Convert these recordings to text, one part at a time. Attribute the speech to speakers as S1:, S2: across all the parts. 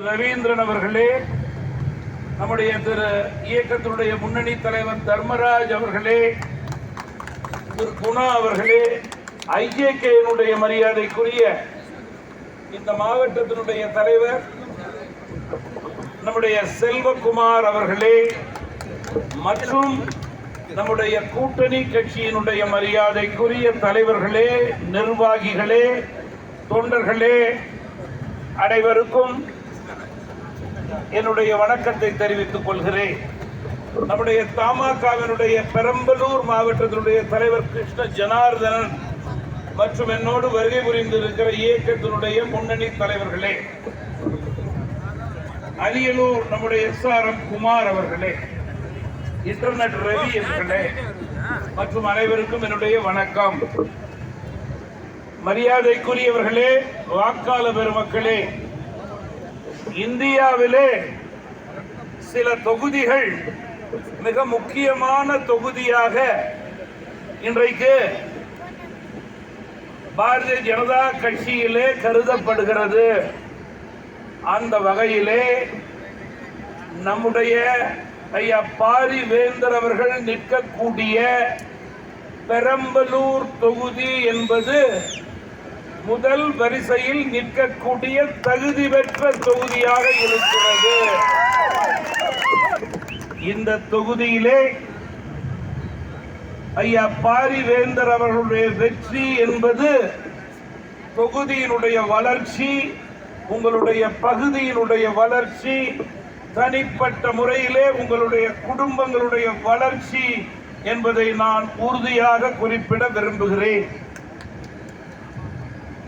S1: ரவீந்திரன் அவர்களே நம்முடைய திரு இயக்கத்தினுடைய முன்னணி தலைவர் தர்மராஜ் அவர்களே திரு குணா அவர்களே ஐஜேகேனுடைய மரியாதைக்குரிய இந்த மாவட்டத்தினுடைய தலைவர் நம்முடைய செல்வகுமார் அவர்களே மற்றும் நம்முடைய கூட்டணி கட்சியினுடைய மரியாதைக்குரிய தலைவர்களே நிர்வாகிகளே தொண்டர்களே அனைவருக்கும் என்னுடைய வணக்கத்தை தெரிவித்துக் கொள்கிறேன். நம்முடைய தமாகவினுடைய பெரம்பலூர் மாவட்டத்தினுடைய தலைவர் கிருஷ்ண ஜனார்தனன் மற்றும் என்னோடு வருகை புரிந்திருக்கிற இயக்கத்தினுடைய முன்னணி தலைவர்களே அரியலூர் நம்முடைய எஸ் ஆர் எம் குமார் அவர்களே இன்டர்நெட் ரவி அவர்களே மற்றும் அனைவருக்கும் என்னுடைய வணக்கம். மரியாதைக்குரியவர்களே வாக்காள பெருமக்களே இந்தியாவிலே சில தொகுதிகள் மிக முக்கியமான தொகுதியாக இன்றைக்கு பாரதிய ஜனதா கட்சியிலே கருதப்படுகிறது. அந்த வகையிலே நம்முடைய ஐயா பாரிவேந்தர் அவர்கள் நிற்கக்கூடிய பெரம்பலூர் தொகுதி என்பது முதல் வரிசையில் நிற்கக்கூடிய தகுதி பெற்ற தொகுதியாக இருக்கிறது. இந்த தொகுதியிலே ஐயா பாரிவேந்தர் அவர்களுடைய வெற்றி என்பது தொகுதியினுடைய வளர்ச்சி உங்களுடைய பகுதியினுடைய வளர்ச்சி தனிப்பட்ட முறையிலே உங்களுடைய குடும்பங்களுடைய வளர்ச்சி என்பதை நான் உறுதியாக குறிப்பிட விரும்புகிறேன்.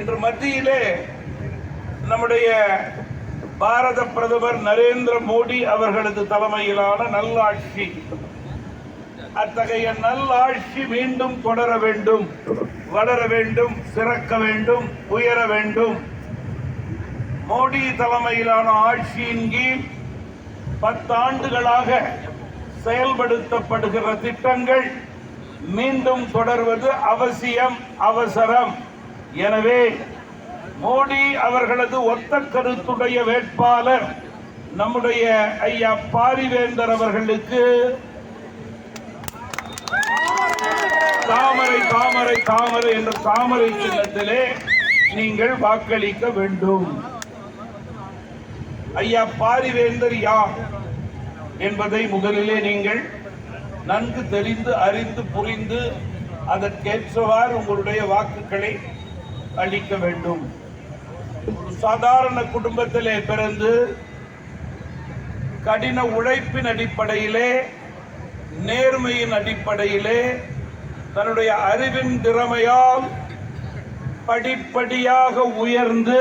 S1: இன்று மத்தியிலே நம்முடைய பாரத பிரதமர் நரேந்திர மோடி அவர்களது தலைமையிலான நல்லாட்சி. அத்தகைய நல்லாட்சி மீண்டும் தொடர வேண்டும் வளர வேண்டும் சிறக்க வேண்டும் உயர வேண்டும். மோடி தலைமையிலான ஆட்சியின் கீழ் பத்தாண்டுகளாக செயல்படுத்தப்படுகிற திட்டங்கள் மீண்டும் தொடர்வது அவசியம் அவசரம். எனவே மோடி அவர்களது ஒத்த கருத்துடைய வேட்பாளர் நம்முடைய ஐயா பாரிவேந்தர் அவர்களுக்கு தாமரை தாமரை தாமரை என்ற தாமரை சின்னத்திலே நீங்கள் வாக்களிக்க வேண்டும். ஐயா பாரிவேந்தர் யார் என்பதை முதலிலே நீங்கள் நன்கு தெரிந்து அறிந்து புரிந்து அதற்கேற்றவாறு உங்களுடைய வாக்குகளை அளிக்க வேண்டும். ஒரு சாதாரண குடும்பத்திலே பிறந்து கடின உழைப்பின் அடிப்படையிலே நேர்மையின் அடிப்படையிலே தன்னுடைய அறிவின் திறமையால் படிப்படியாக உயர்ந்து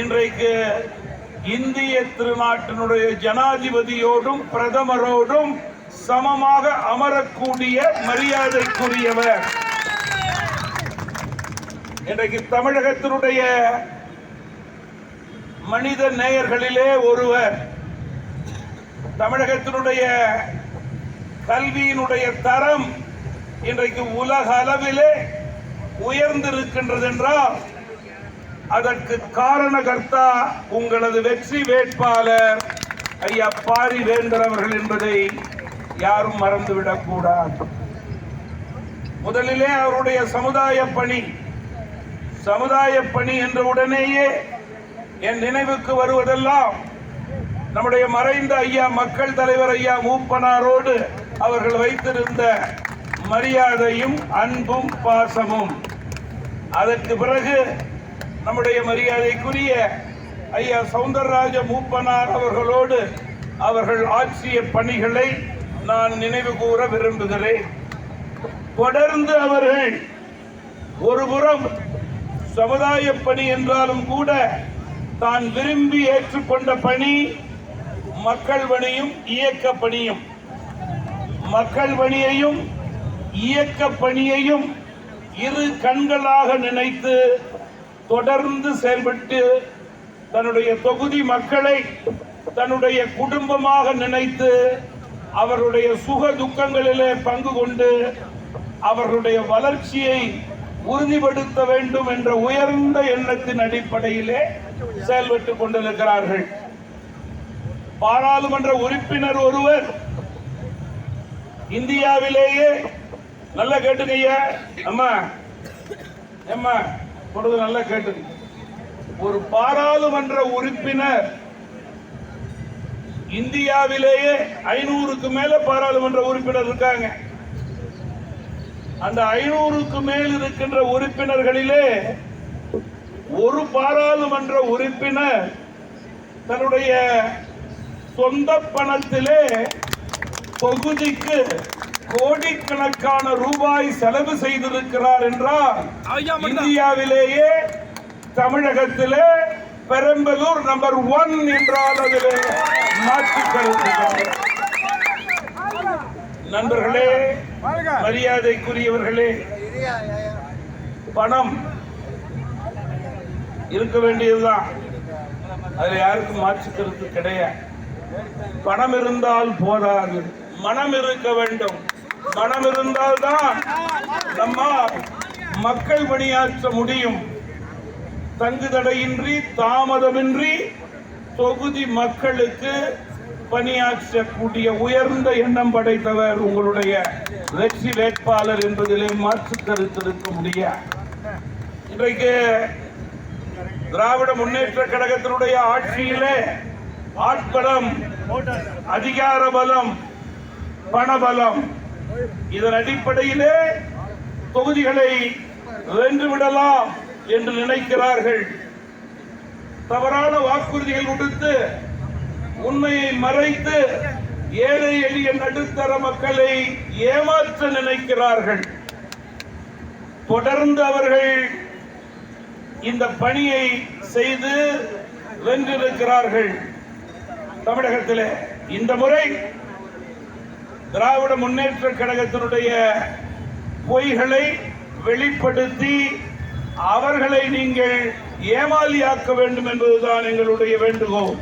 S1: இன்றைக்கு இந்திய திருநாட்டினுடைய ஜனாதிபதியோடும் பிரதமரோடும் சமமாக அமரக்கூடிய மரியாதைக்குரியவர். இன்றைக்கு தமிழகத்தினுடைய மனித நேயர்களிலே ஒருவர் தமிழகத்தினுடைய கல்வியினுடைய தரம் இன்றைக்கு உலக அளவிலே உயர்ந்திருக்கின்றது என்றால் அதற்கு காரணகர்த்தா உங்களது வெற்றி வேட்பாளர் ஐயா பாரி வேந்தர் அவர்கள் என்பதை யாரும் மறந்துவிடக் கூடாது முதலிலே அவருடைய சமுதாய பணி சமுதாய பணி என்ற உடனேயே என் நினைவுக்கு வருவதெல்லாம் நம்முடைய மறைந்த ஐயா மக்கள் தலைவர் ஐயா மூப்பனாரோடு அவர்கள் வைத்திருந்த மரியாதையும் அன்பும் பாசமும். அதற்கு பிறகு நம்முடைய மரியாதைக்குரிய ஐயா சவுந்தரராஜ மூப்பனார் அவர்களோடு அவர்கள் ஆற்றிய பணிகளை நான் நினைவு கூற விரும்புகிறேன். தொடர்ந்து அவர்கள் ஒருபுறம் சமுதாய பணி என்றாலும் கூட தான் விரும்பி ஏற்றுக்கொண்ட பணி மக்கள் பணியும் இயக்க பணியும். மக்கள் பணியையும் இயக்க பணியையும் இரு கண்களாக நினைத்து தொடர்ந்து செயல்பட்டு தன்னுடைய தொகுதி மக்களை தன்னுடைய குடும்பமாக நினைத்து அவருடைய சுக துக்கங்களிலே பங்கு கொண்டு அவர்களுடைய வளர்ச்சியை உறுதிப்படுத்த வேண்டும் என்ற உயர்ந்த எண்ணத்தின் அடிப்படையிலே செயல்பட்டுக் கொண்டிருக்கிறார்கள். பாராளுமன்ற உறுப்பினர் ஒருவர் இந்தியாவிலேயே நல்லா கேட்டுக்கய்ய. அம்மா அம்மா சொல்றது நல்லா கேட்டுக்க. ஒரு பாராளுமன்ற உறுப்பினர் இந்தியாவிலேயே ஐநூறுக்கு மேல பாராளுமன்ற உறுப்பினர் இருக்காங்க. அந்த ஐநூறுக்கு மேல் இருக்கின்ற உறுப்பினர்களிலே ஒரு பாராளுமன்ற உறுப்பினர் தன்னுடைய சொந்த பணத்திலே தொகுதிக்கு கோடிக்கணக்கான ரூபாய் செலவு செய்திருக்கிறார் என்றால் இந்தியாவிலேயே தமிழகத்திலே பெரம்பலூர் நம்பர் ஒன் என்றால் அதிலே மாற்று கருத்து நண்பர்களே மரியாதைக்குரியவர்களே பணம் இருக்க வேண்டியதுதான். அதுல யாருக்கும் மாற்று கருத்து கிடையாது. பணம் இருந்தால் போதாது. மனம் இருக்க வேண்டும். மனம் இருந்தால்தான் நம்மால் மக்கள் பணியாற்ற முடியும். தங்கு தடையின்றி தாமதமின்றி தொகுதி மக்களுக்கு பணியாற்றக்கூடிய உயர்ந்த எண்ணம் படைத்தவர் உங்களுடைய வெற்றி வேட்பாளர் என்பதிலே மாற்று கருத்திருக்க முடியாது இன்றைக்கு திராவிட முன்னேற்ற கழகத்தினுடைய ஆட்சியிலே ஆட்பலம் அதிகார பலம் பணபலம் இதன் அடிப்படையிலே தொகுதிகளை வென்றுவிடலாம் என்று நினைக்கிறார்கள். தவறான வாக்குறுதிகள் கொடுத்து உண்மையை மறைத்து ஏழை எளிய நடுத்தர மக்களை ஏமாற்ற நினைக்கிறார்கள். தொடர்ந்து அவர்கள் இந்த பணியை செய்து வென்றிருக்கிறார்கள். தமிழகத்தில் இந்த முறை திராவிட முன்னேற்ற கழகத்தினுடைய பொய்களை வெளிப்படுத்தி அவர்களை நீங்கள் ஏமாலியாக்க வேண்டும் என்பதுதான் எங்களுடைய வேண்டுகோள்.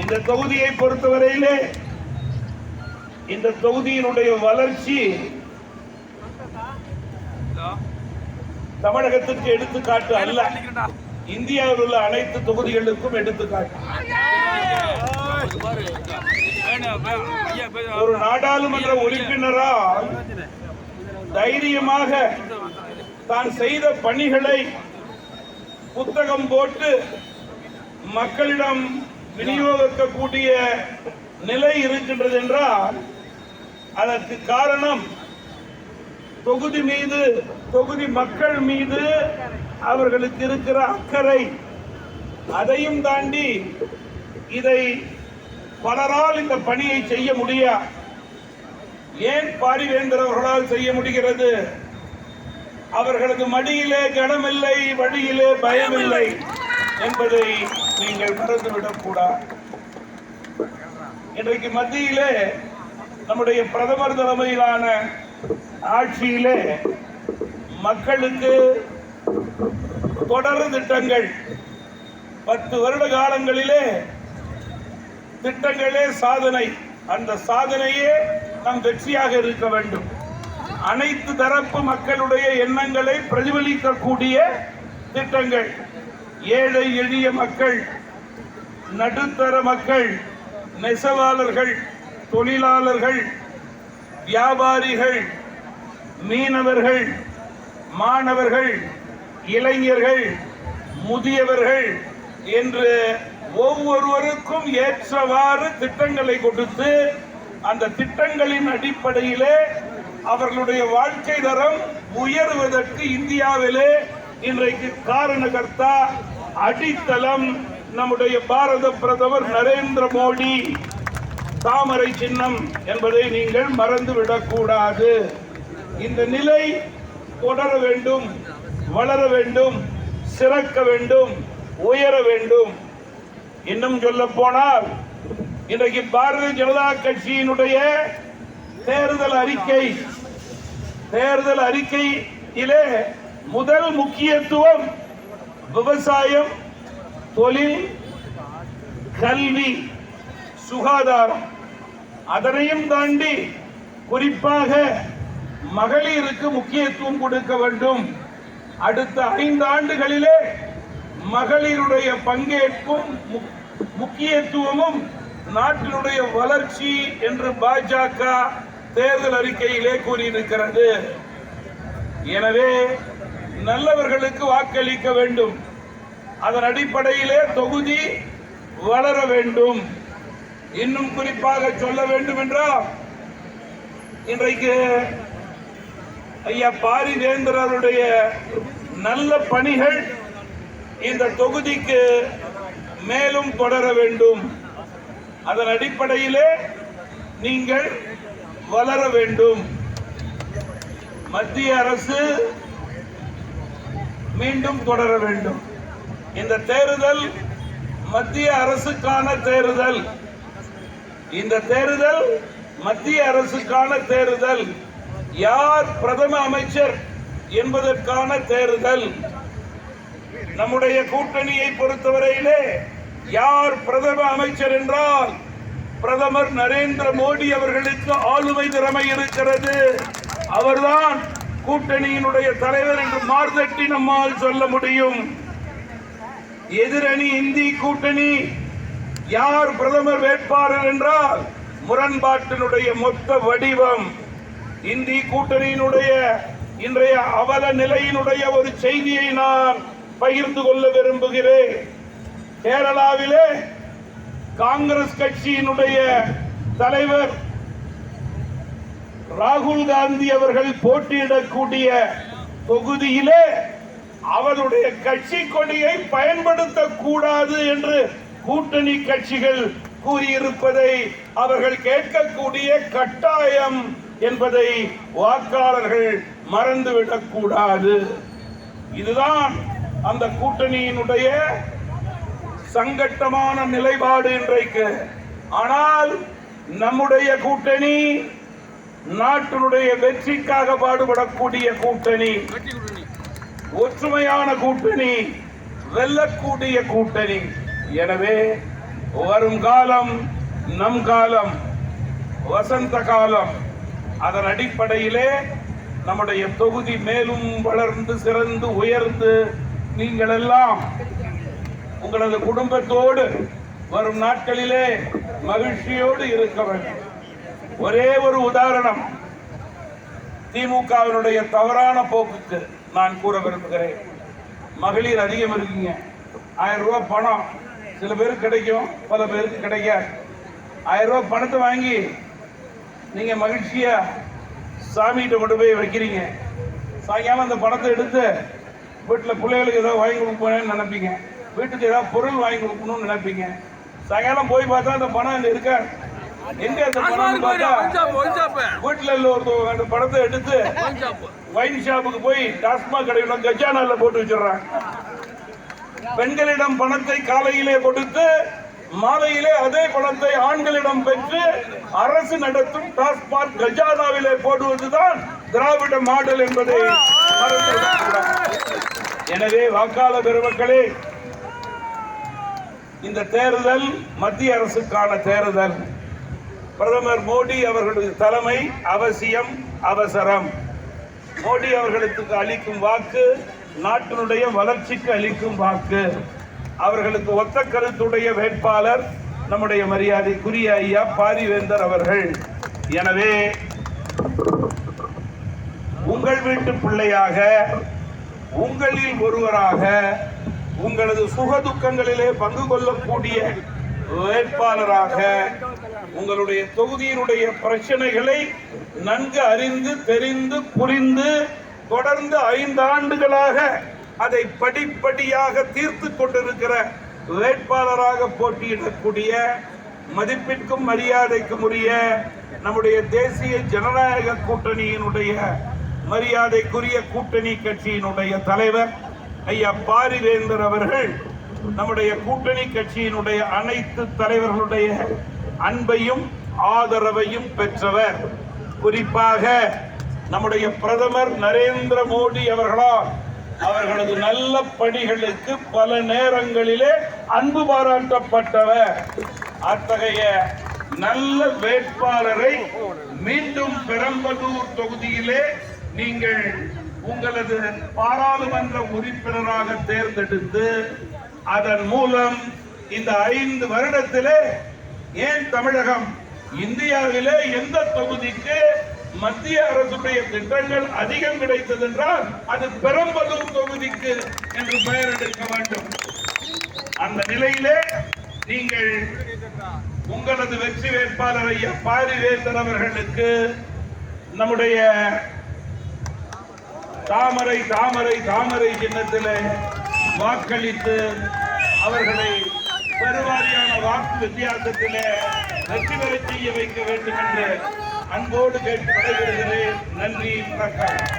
S1: இந்த தொகுதியை பொறுத்தவரையிலே இந்த தொகுதியினுடைய வளர்ச்சி தமிழகத்துக்கு எடுத்துக்காட்டு அல்ல. இந்தியாவில் உள்ள அனைத்து தொகுதிகளுக்கும் எடுத்துக்காட்டு. ஒரு நாடாளுமன்ற உறுப்பினரால் தைரியமாக தான் செய்த பணிகளை புத்தகம் போட்டு மக்களிடம் விநியோகிக்கக்கூடிய நிலை இருக்கின்றது என்றால் அதற்கு காரணம் தொகுதி மீது தொகுதி மக்கள் மீது அவர்களுக்கு இருக்கிற அக்கறை. அதையும் தாண்டி இதை பலரால் இந்த பணியை செய்ய முடியாது ஏன் பாரிவேந்தர் அவர்களால் செய்ய முடிகிறது? அவர்களது மடியிலே கனமில்லை வழியிலே பயமில்லை என்பதை நீங்கள் மறந்துவிடக் இன்றைக்கு மத்தியிலே நம்முடைய பிரதமர் தலைமையிலான ஆட்சியிலே மக்களுக்கு தொடர் திட்டங்கள் பத்து வருட காலங்களிலே திட்டங்களே சாதனை. அந்த சாதனையே நம் வெற்றியாக இருக்க வேண்டும். அனைத்து தரப்பு மக்களுடைய எண்ணங்களை பிரதிபலிக்கக்கூடிய திட்டங்கள். ஏழை எளிய மக்கள் நடுத்தர மக்கள் நெசவாளர்கள் தொழிலாளர்கள் வியாபாரிகள் மீனவர்கள் மாணவர்கள் இளைஞர்கள் முதியவர்கள் என்று ஒவ்வொருவருக்கும் ஏற்றவாறு திட்டங்களை கொடுத்து அந்த திட்டங்களின் அடிப்படையிலே அவர்களுடைய வாழ்க்கை தரம் உயர்வதற்கு இந்தியாவிலே இன்றைக்கு காரணகர்த்தா அடித்தளம் நம்முடைய பாரத பிரதமர் நரேந்திர மோடி. தாமரை சின்னம் என்பதை நீங்கள் மறந்துவிடக்கூடாது. இந்த நிலை தொடர வேண்டும் வளர வேண்டும் சிறக்க வேண்டும் உயர வேண்டும். இன்னும் சொல்ல போனால் இன்றைக்கு பாரதிய ஜனதா கட்சியினுடைய தேர்தல் அறிக்கை தேர்தல் அறிக்கையிலே முதல் முக்கியத்துவம் விவசாயம் தொழில் கல்வி சுகாதாரம் அதனையும் தாண்டி குறிப்பாக மகளிருக்கு முக்கியத்துவம் கொடுக்க வேண்டும். அடுத்த ஐந்து ஆண்டுகளிலே மகளிருடைய பங்கேற்பும் முக்கியத்துவமும் நாட்டினுடைய வளர்ச்சி என்று பாஜக தேர்தல் அறிக்கையிலே கூறியிருக்கிறது. எனவே நல்லவர்களுக்கு வாக்களிக்க வேண்டும். அதன் அடிப்படையிலே தொகுதி வளர வேண்டும். இன்னும் குறிப்பாக சொல்ல வேண்டும் என்றால் இன்றைக்கு ஐயா பாரிவேந்தர் அவருடைய நல்ல பணிகள் இந்த தொகுதிக்கு மேலும் தொடர வேண்டும். அதன் அடிப்படையிலே நீங்கள் வளர வேண்டும். மத்திய அரசு மீண்டும் தொடர வேண்டும். இந்த தேர்தல் மத்திய அரசுக்கான தேர்தல். இந்த தேர்தல் மத்திய அரசுக்கான தேர்தல். யார் பிரதம அமைச்சர் என்பதற்கான தேர்தல். நம்முடைய கூட்டணியை பொறுத்தவரையிலே யார் பிரதம அமைச்சர் என்றால் பிரதமர் நரேந்திர மோடி அவர்களுக்கு ஆளுமை திறமை இருக்கிறது. அவர்தான் கூட்டணியினுடைய தலைவர் என்று மார்தட்டி நம்மால் சொல்ல முடியும். எதிரணி இந்தி கூட்டணி யார் பிரதமர் வேட்பாளர் என்றால் முரண்பாட்டினுடைய மொத்த வடிவம். இந்தி கூட்டணியினுடைய இன்றைய அவல நிலையினுடைய ஒரு செய்தியை நான் பகிர்ந்து கொள்ள விரும்புகிறேன். கேரளாவிலே காங்கிரஸ் கட்சியினுடைய தலைவர் ராகுல் காந்தி அவர்கள் போட்டியிடக்கூடிய தொகுதியிலே அவருடைய கட்சி கொடியை பயன்படுத்தக்கூடாது என்று கூட்டணி கட்சிகள் கூறியிருப்பதை அவர்கள் கேட்கக்கூடிய கட்டாயம் என்பதை வாக்காளர்கள் மறந்துவிடக் கூடாது இதுதான் அந்த கூட்டணியினுடைய சங்கட்டமான நிலைப்பாடு இன்றைக்கு. ஆனால் நம்முடைய கூட்டணி நாட்டினுடைய வெற்றிக்காக பாடுபடக்கூடிய கூட்டணி. ஒற்றுமையான கூட்டணி வெல்லக்கூடிய கூட்டணி. எனவே வரும் காலம் நம் காலம் வசந்த காலம். அதன் அடிப்படையிலே நம்முடைய தொகுதி மேலும் வளர்ந்து சிறந்து உயர்ந்து நீங்கள் எல்லாம் உங்களது குடும்பத்தோடு வரும் நாட்களிலே மகிழ்ச்சியோடு இருக்க வேண்டும். ஒரே ஒரு உதாரணம். திமுகவினுடைய தவறான போக்குக்கு நான் கூற விரும்புகிறேன். மகளிர் அதிகம் இருக்கீங்க. ஆயிரம் ரூபாய் பணம். சில பேருக்கு கிடைக்கும் பல பேருக்கு கிடைக்காது. ஆயிரம் ரூபாய் பணத்தை வாங்கி நீங்க மகிழ்ச்சியா சாமிகிட்ட கொண்டு போய் வைக்கிறீங்க. சாயங்காலம் அந்த பணத்தை எடுத்து வீட்டில் பிள்ளைகளுக்கு ஏதோ வாங்கி கொடுக்கணும்னு நினைப்பீங்க. வீட்டுக்கு ஏதாவது பொருள் வாங்கி கொடுக்கணும்னு நினைப்பீங்க. சாயங்காலம் போய் பார்த்தா அந்த பணம் அங்க இருக்கா? எங்க வீட்டுல உள்ள ஒரு அந்த பணத்தை எடுத்து வைன் ஷாப்புக்கு போய் டாஸ்மாக் கடையில கஜானால போட்டு வச்சிடுறாங்க. பெண்களிடம் பணத்தை காலையிலே கொடுத்து மாலையிலே அதே பணத்தை ஆண்களிடம் பெற்று அரசு நடத்தும் டாஸ்மாக் கஜானாவிலே போடுவதுதான் திராவிட மாடல் என்பதை. எனவே வாக்காளர் பெருமக்களே இந்த தேர்தல் மத்திய அரசுக்கான தேர்தல். பிரதமர் மோடி அவர்களுடைய தலைமை அவசியம் அவசரம். மோடி அவர்களுக்கு அளிக்கும் வாக்கு நாட்டினுடைய வளர்ச்சிக்கு அளிக்கும் வாக்கு. அவர்களுக்கு ஒத்த கருத்துடைய வேட்பாளர் நம்முடைய மரியாதைக்குரிய ஐயா பாரிவேந்தர் அவர்கள். எனவே உங்கள் வீட்டு பிள்ளையாக உங்களில் ஒருவராக உங்களது சுக துக்கங்களிலே பங்கு கொள்ளக்கூடிய வேட்பாளராக உங்களுடைய தொகுதியினுடைய பிரச்சனைகளை நன்கு அறிந்து தெரிந்து புரிந்து தொடர்ந்து ஐந்து ஆண்டுகளாக அதை படிப்படியாக தீர்த்து கொண்டிருக்கிற வேட்பாளராக போட்டியிடக்கூடிய மதிப்பிற்கும் மரியாதைக்கும் உரிய நம்முடைய தேசிய ஜனநாயக கூட்டணியினுடைய மரியாதைக்குரிய கூட்டணி கட்சியினுடைய தலைவர் ஐயா பாரிவேந்தர் அவர்கள் நம்முடைய கூட்டணி கட்சியினுடைய அனைத்து தலைவர்களுடைய அன்பையும் ஆதரவையும் பெற்றவர். குறிப்பாக நம்முடைய பிரதமர் நரேந்திர மோடி அவர்களால் அவர்களது நல்ல பணிகளுக்கு பல நேரங்களிலே அன்பு பாராட்டப்பட்டவர். அத்தகைய நல்ல வேட்பாளரை மீண்டும் பெரம்பலூர் தொகுதியிலே நீங்கள் உங்களது பாராளுமன்ற உறுப்பினராக தேர்ந்தெடுத்து அதன் மூலம் இந்த ஐந்து வருடத்திலே ஏன் தமிழகம் இந்தியாவிலே எந்த தொகுதிக்கு மத்திய அரசுடைய திட்டங்கள் அதிகம் கிடைத்தது என்றால் அது பெரம்பலூர் தொகுதிக்கு என்று பெயர் எடுக்க வேண்டும். அந்த நிலையிலே நீங்கள் உங்களது வெற்றி வேட்பாளர் ஐயா பாரிவேந்தர் அவர்களுக்கு நம்முடைய தாமரை தாமரை தாமரை சின்னத்தில் வாக்களித்து அவர்களை பெருவாரியான வாக்கு வித்தியாசத்திலே வெற்றி பெறச் செய்ய வைக்க வேண்டும் என்று அன்போடு கேட்டு விடைபெறுகிறேன். நன்றி வணக்கம்.